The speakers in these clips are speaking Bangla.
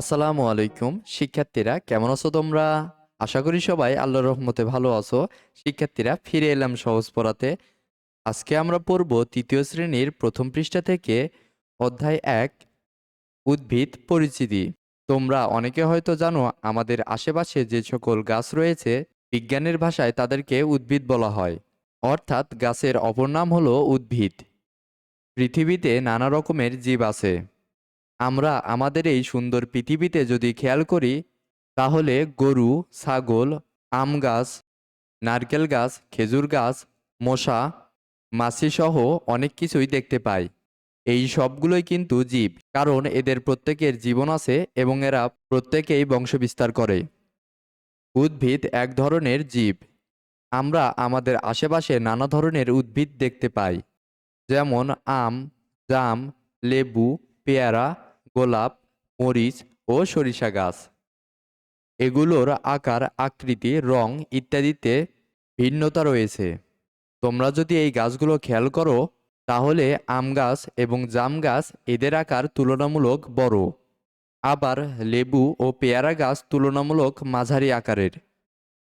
আসসালামু আলাইকুম। শিক্ষার্থীরা, কেমন আছো তোমরা? আশা করি সবাই আল্লাহর রহমতে ভালো আছো। শিক্ষার্থীরা, ফিরে এলাম সহজ পড়াতে। আজকে আমরা পড়ব তৃতীয় শ্রেণির প্রথম পৃষ্ঠা থেকে অধ্যায় এক, উদ্ভিদ পরিচিতি। তোমরা অনেকে হয়তো জানো, আমাদের আশেপাশে যে সকল গাছ রয়েছে, বিজ্ঞানের ভাষায় তাদেরকে উদ্ভিদ বলা হয়। অর্থাৎ গাছের অপর নাম হলো উদ্ভিদ। পৃথিবীতে নানা রকমের জীব আছে। আমরা আমাদের এই সুন্দর পৃথিবীতে যদি খেয়াল করি, তাহলে গরু, ছাগল, আম গাছ, নারকেল গাছ, খেজুর গাছ, মশা মাছি সহ অনেক কিছুই দেখতে পাই। এই সবগুলোই কিন্তু জীব, কারণ এদের প্রত্যেকের জীবন আছে এবং এরা প্রত্যেকেই বংশবিস্তার করে। উদ্ভিদ এক ধরনের জীব। আমরা আমাদের আশেপাশে নানা ধরনের উদ্ভিদ দেখতে পাই। যেমন আম, জাম, লেবু, পেয়ারা, গোলাপ, মরিচ ও সরিষা গাছ। এগুলোর আকার, আকৃতি, রং ইত্যাদিতে ভিন্নতা রয়েছে। তোমরা যদি এই গাছগুলো খেয়াল করো তাহলে আম গাছ এবং জাম গাছ এদের আকার তুলনামূলক বড়। আবার লেবু ও পেয়ারা গাছ তুলনামূলক মাঝারি আকারের।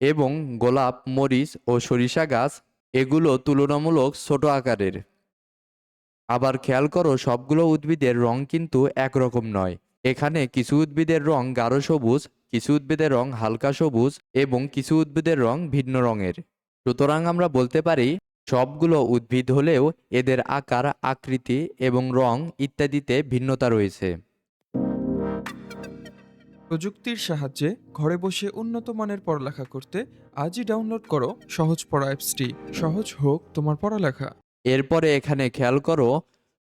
এবং গোলাপ, মরিচ ও সরিষা গাছ এগুলো তুলনামূলক ছোট আকারের। আবার খেয়াল করো সবগুলো উদ্ভিদের রং কিন্তু একরকম নয়। এখানে কিছু উদ্ভিদের রং গাঢ় সবুজ, কিছু উদ্ভিদের রং হালকা সবুজ এবং কিছু উদ্ভিদের রং ভিন্ন রঙের। সুতরাং আমরা বলতে পারি সবগুলো উদ্ভিদ হলেও এদের আকার আকৃতি এবং রং ইত্যাদিতে ভিন্নতা রয়েছে। প্রযুক্তির সাহায্যে ঘরে বসে উন্নত মানের পড়ালেখা করতে আজই ডাউনলোড করো সহজ পড়া অ্যাপসটি। সহজ হোক তোমার পড়ালেখা। এরপরে এখানে খেয়াল করো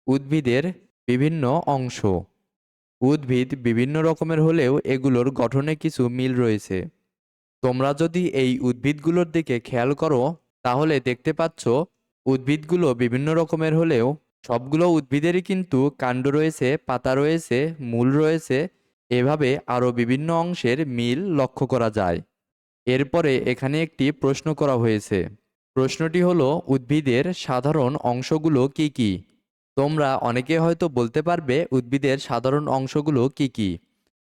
উদ্ভিদের বিভিন্ন অংশ। উদ্ভিদ বিভিন্ন রকমের হলেও এগুলোর গঠনে কিছু মিল রয়েছে। তোমরা যদি এই উদ্ভিদগুলোর দিকে খেয়াল করো তাহলে দেখতে পাচ্ছ, উদ্ভিদগুলো বিভিন্ন রকমের হলেও সবগুলো উদ্ভিদেরই কিন্তু কাণ্ড রয়েছে, পাতা রয়েছে, মূল রয়েছে। এভাবে আরও বিভিন্ন অংশের মিল লক্ষ্য করা যায়। এরপরে এখানে একটি প্রশ্ন করা হয়েছে। প্রশ্নটি হলো, উদ্ভিদের সাধারণ অংশগুলো কি কি? তোমরা অনেকে হয়তো বলতে পারবে, উদ্ভিদের সাধারণ অংশগুলো কি কি?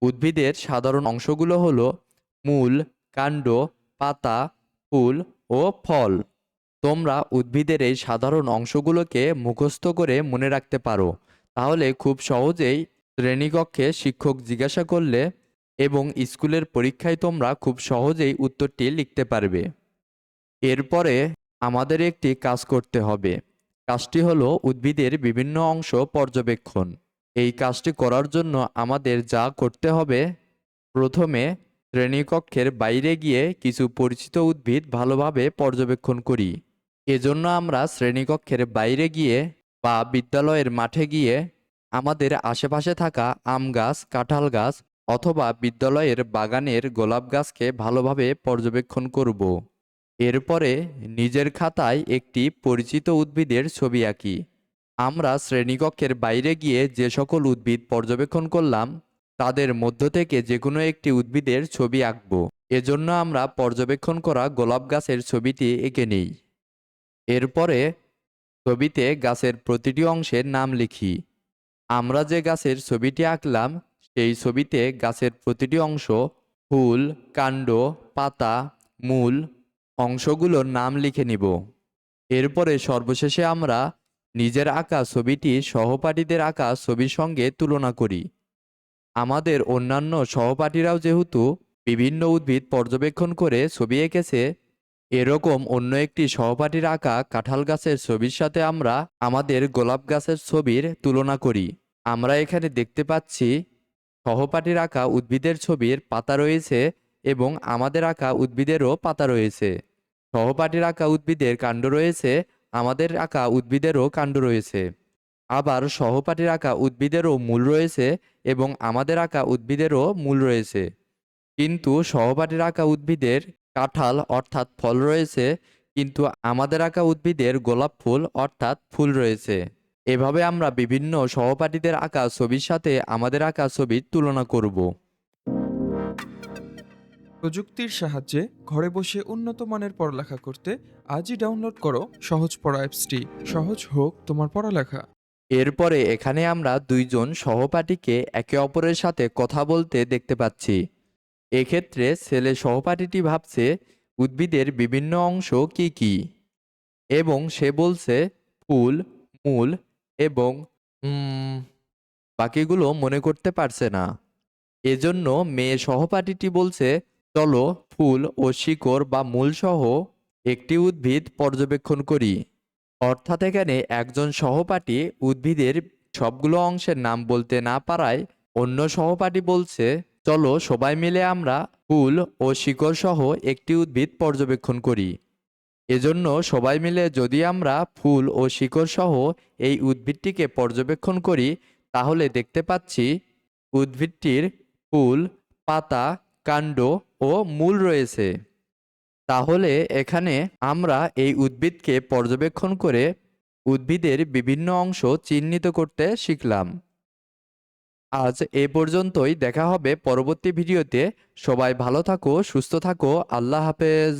উদ্ভিদের সাধারণ অংশগুলো হলো মূল, কাণ্ড, পাতা, ফুল ও ফল। তোমরা উদ্ভিদের এই সাধারণ অংশগুলোকে মুখস্থ করে মনে রাখতে পারো। তাহলে খুব সহজেই শ্রেণীকক্ষে শিক্ষক জিজ্ঞাসা করলে এবং স্কুলের পরীক্ষায় তোমরা খুব সহজেই উত্তরটি লিখতে পারবে। এরপরে আমাদের একটি কাজ করতে হবে। কাজটি হলো উদ্ভিদের বিভিন্ন অংশ পর্যবেক্ষণ। এই কাজটি করার জন্য আমাদের যা করতে হবে, প্রথমে শ্রেণীকক্ষের বাইরে গিয়ে কিছু পরিচিত উদ্ভিদ ভালোভাবে পর্যবেক্ষণ করি। এজন্য আমরা শ্রেণীকক্ষের বাইরে গিয়ে বা বিদ্যালয়ের মাঠে গিয়ে আমাদের আশেপাশে থাকা আম গাছ, কাঁঠাল গাছ অথবা বিদ্যালয়ের বাগানের গোলাপ গাছকে ভালোভাবে পর্যবেক্ষণ করব। এরপরে নিজের খাতায় একটি পরিচিত উদ্ভিদের ছবি আঁকি। আমরা শ্রেণীকক্ষের বাইরে গিয়ে যে সকল উদ্ভিদ পর্যবেক্ষণ করলাম, তাদের মধ্য থেকে যে কোনো একটি উদ্ভিদের ছবি আঁকব। এজন্য আমরা পর্যবেক্ষণ করা গোলাপ গাছের ছবিটি এঁকে নিই। এরপরে ছবিতে গাছের প্রতিটি অংশের নাম লিখি। আমরা যে গাছের ছবিটি আঁকলাম, সেই ছবিতে গাছের প্রতিটি অংশ, ফুল, কাণ্ড, পাতা, মূল অংশগুলোর নাম লিখে নিব। এরপরে সর্বশেষে আমরা নিজের আঁকা ছবিটি সহপাঠীদের আঁকা ছবির সঙ্গে তুলনা করি। আমাদের অন্যান্য সহপাঠীরাও যেহেতু বিভিন্ন উদ্ভিদ পর্যবেক্ষণ করে ছবি এঁকেছে এরকম অন্য একটি সহপাঠীর আঁকা কাঁঠাল গাছের ছবির সাথে আমরা আমাদের গোলাপ গাছের ছবির তুলনা করি। আমরা এখানে দেখতে পাচ্ছি সহপাঠীর আঁকা উদ্ভিদের ছবির পাতা রয়েছে এবং আমাদের আঁকা উদ্ভিদেরও পাতা রয়েছে। সহপাঠীর আঁকা উদ্ভিদের কাণ্ড রয়েছে, আমাদের আঁকা উদ্ভিদেরও কাণ্ড রয়েছে। আবার সহপাঠীর আঁকা উদ্ভিদেরও মূল রয়েছে এবং আমাদের আঁকা উদ্ভিদেরও মূল রয়েছে। কিন্তু সহপাঠীর আঁকা উদ্ভিদের কাঁঠাল অর্থাৎ ফল রয়েছে কিন্তু আমাদের আঁকা উদ্ভিদের গোলাপ ফুল অর্থাৎ ফুল রয়েছে। এভাবে আমরা বিভিন্ন সহপাঠীদের আঁকা ছবির সাথে আমাদের আঁকা ছবির তুলনা করব। প্রযুক্তির সাহায্যে ঘরে বসে উন্নত মানের পড়ালেখা করতে আজই ডাউনলোড করো সহজ পড়া অ্যাপসটি। সহজ হোক তোমার পড়ালেখা। এরপরে এখানে আমরা দুইজন সহপাঠীকে একে অপরের সাথে কথা বলতে দেখতে পাচ্ছি। এক্ষেত্রে ছেলে সহপাঠীটি ভাবছে উদ্ভিদের বিভিন্ন অংশ কি কি? এবং সে বলছে ফুল, মূল এবং বাকিগুলো মনে করতে পারছে না। এজন্য মেয়ে সহপাঠীটি বলছে, চলো ফুল ও শিকড় বা মূল সহ একটি উদ্ভিদ পর্যবেক্ষণ করি। অর্থাৎ এখানে একজন সহপাঠী উদ্ভিদের সবগুলো অংশের নাম বলতে না পারায় অন্য সহপাঠী বলছে চলো সবাই মিলে আমরা ফুল ও শিকড় সহ একটি উদ্ভিদ পর্যবেক্ষণ করি। এজন্য সবাই মিলে যদি আমরা ফুল ও শিকড় সহ এই উদ্ভিদটিকে পর্যবেক্ষণ করি, তাহলে দেখতে পাচ্ছি উদ্ভিদটির ফুল, পাতা, কাণ্ড ও মূল রয়েছে। তাহলে এখানে আমরা এই উদ্ভিদকে পর্যবেক্ষণ করে উদ্ভিদের বিভিন্ন অংশ চিহ্নিত করতে শিখলাম। আজ এ পর্যন্তই দেখা হবে পরবর্তী ভিডিওতে। সবাই ভালো থাকো সুস্থ থাকো আল্লাহ হাফেজ।